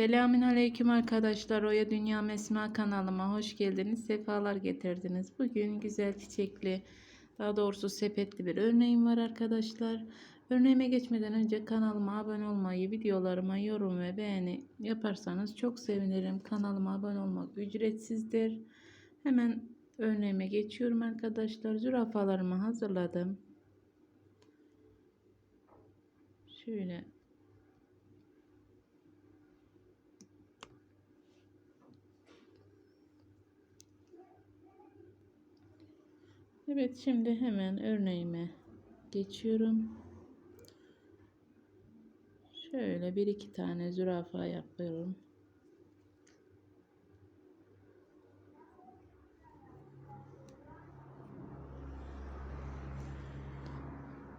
Selamün aleyküm arkadaşlar. Oya Dünya Mesma kanalıma hoş geldiniz. Sefalar getirdiniz. Bugün güzel çiçekli, daha doğrusu sepetli bir örneğim var arkadaşlar. Örneğime geçmeden önce kanalıma abone olmayı, videolarıma yorum ve beğeni yaparsanız çok sevinirim. Kanalıma abone olmak ücretsizdir. Hemen örneğime geçiyorum arkadaşlar. Zürafalarımı hazırladım. Şöyle Evet şimdi hemen örneğime geçiyorum. Şöyle bir iki tane zürafa yapıyorum.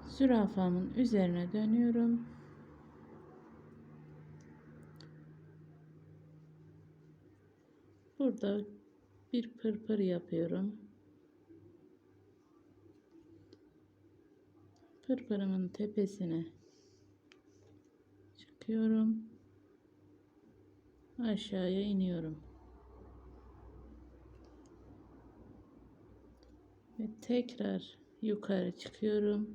Zürafamın üzerine dönüyorum. Burada bir pırpır yapıyorum. Pırpırımın tepesine çıkıyorum. Aşağıya iniyorum. Ve tekrar yukarı çıkıyorum.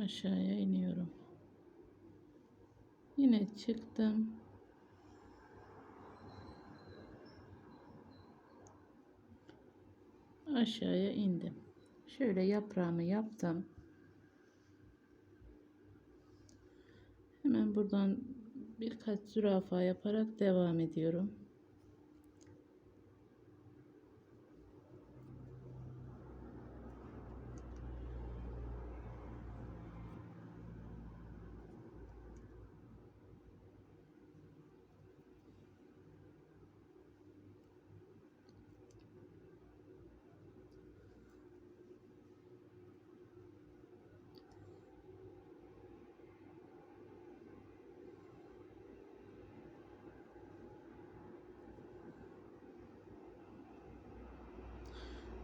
Aşağıya iniyorum. Yine çıktım. Aşağıya indim. Şöyle yaprağımı yaptım. Hemen buradan birkaç zürafa yaparak devam ediyorum.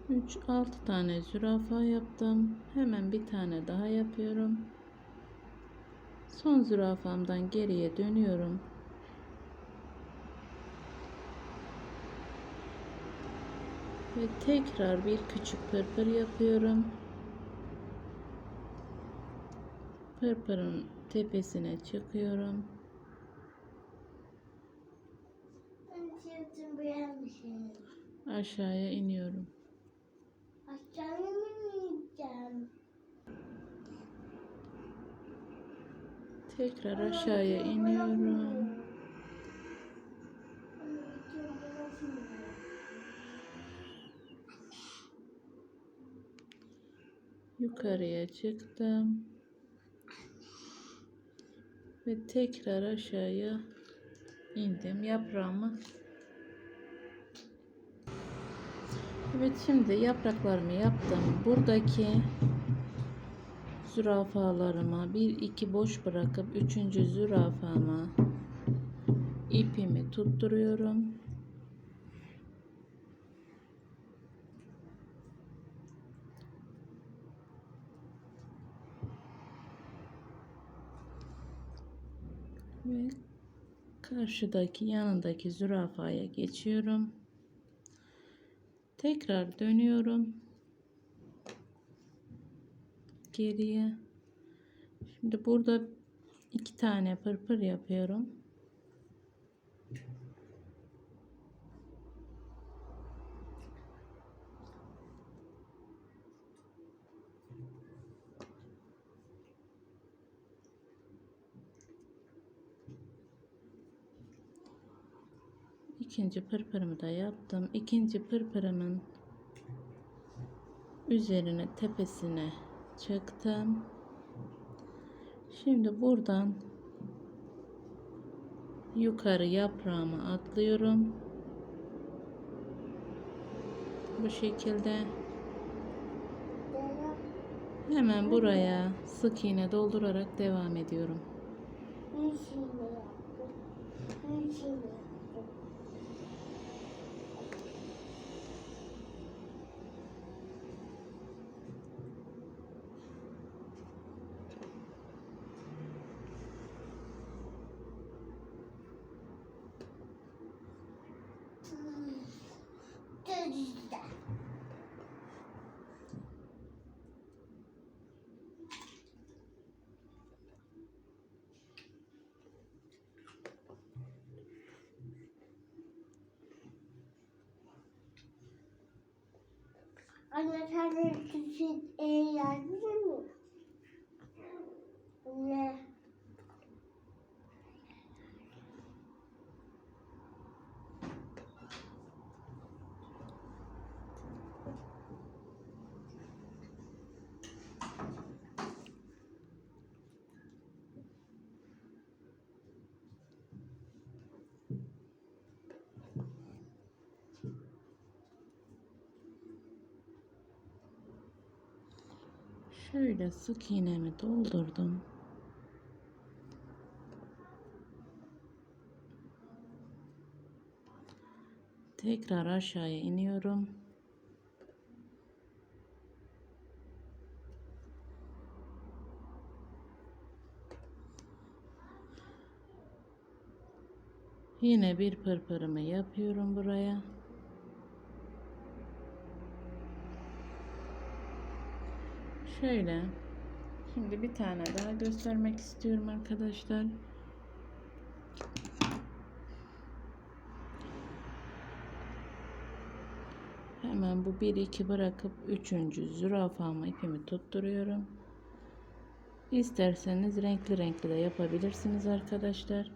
Üç altı tane zürafa yaptım. Hemen bir tane daha yapıyorum. Son zürafamdan geriye dönüyorum. Ve tekrar bir küçük pırpır yapıyorum. Pırpırın tepesine çıkıyorum. Aşağıya iniyorum. Tekrar aşağıya iniyorum. Yukarıya çıktım. Ve tekrar aşağıya indim. Yaprağımı Evet şimdi yapraklarımı yaptım. Buradaki zürafalarıma bir iki boş bırakıp üçüncü zürafama ipimi tutturuyorum. Ve karşıdaki yanındaki zürafaya geçiyorum. Tekrar dönüyorum. Geriye. Şimdi burada iki tane pırpır yapıyorum. İkinci pırpırımı da yaptım. İkinci pırpırımın üzerine tepesine çıktım. Şimdi buradan yukarı yaprağımı atlıyorum. Bu şekilde hemen buraya sık iğne doldurarak devam ediyorum. Mi yaptım? Bir şey işte. Anne sen küçük el Şöyle sık iğnemi doldurdum. Tekrar aşağıya iniyorum. Yine bir pırpırımı yapıyorum buraya. Şöyle. Şimdi bir tane daha göstermek istiyorum arkadaşlar. Hemen bu 1 2 bırakıp 3. zürafamı ipimi tutturuyorum. İsterseniz renkli renkli de yapabilirsiniz arkadaşlar.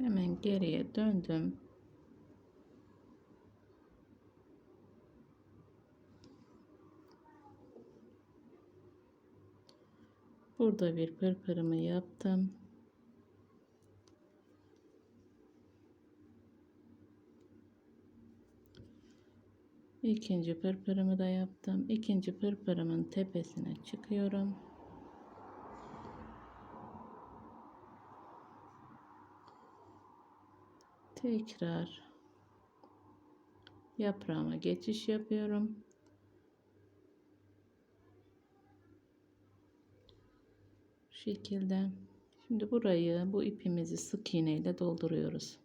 Hemen geriye döndüm. Burada bir pırpırımı yaptım. İkinci pırpırımı da yaptım. İkinci pırpırımın tepesine çıkıyorum. Tekrar yaprağıma geçiş yapıyorum. Bu şekilde. Şimdi burayı bu ipimizi sık iğne ile dolduruyoruz.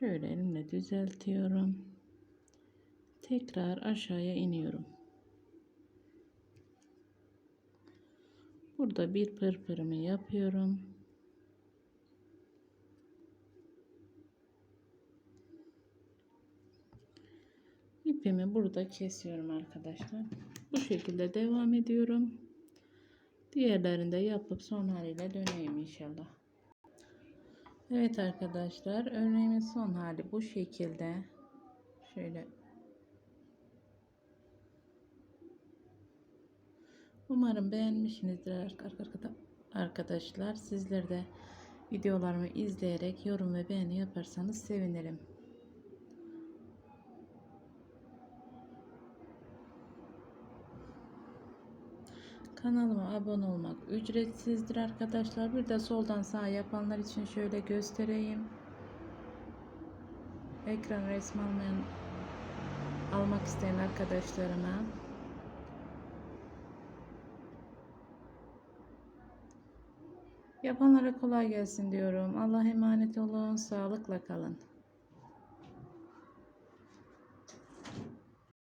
Şöyle elimle düzeltiyorum. Tekrar aşağıya iniyorum. Burada bir pırpırımı yapıyorum. İpimi burada kesiyorum arkadaşlar. Bu şekilde devam ediyorum. Diğerlerini de yapıp son haliyle döneyim inşallah. Evet arkadaşlar örneğimin son hali bu şekilde. Şöyle. Umarım beğenmişsinizdir arkadaşlar. Sizler de videolarımı izleyerek yorum ve beğeni yaparsanız sevinirim. Kanalıma abone olmak ücretsizdir arkadaşlar. Bir de soldan sağa yapanlar için şöyle göstereyim. Ekran resmi almayan almak isteyen arkadaşlarıma Yapanlara kolay gelsin diyorum. Allah emanet olun. Sağlıkla kalın.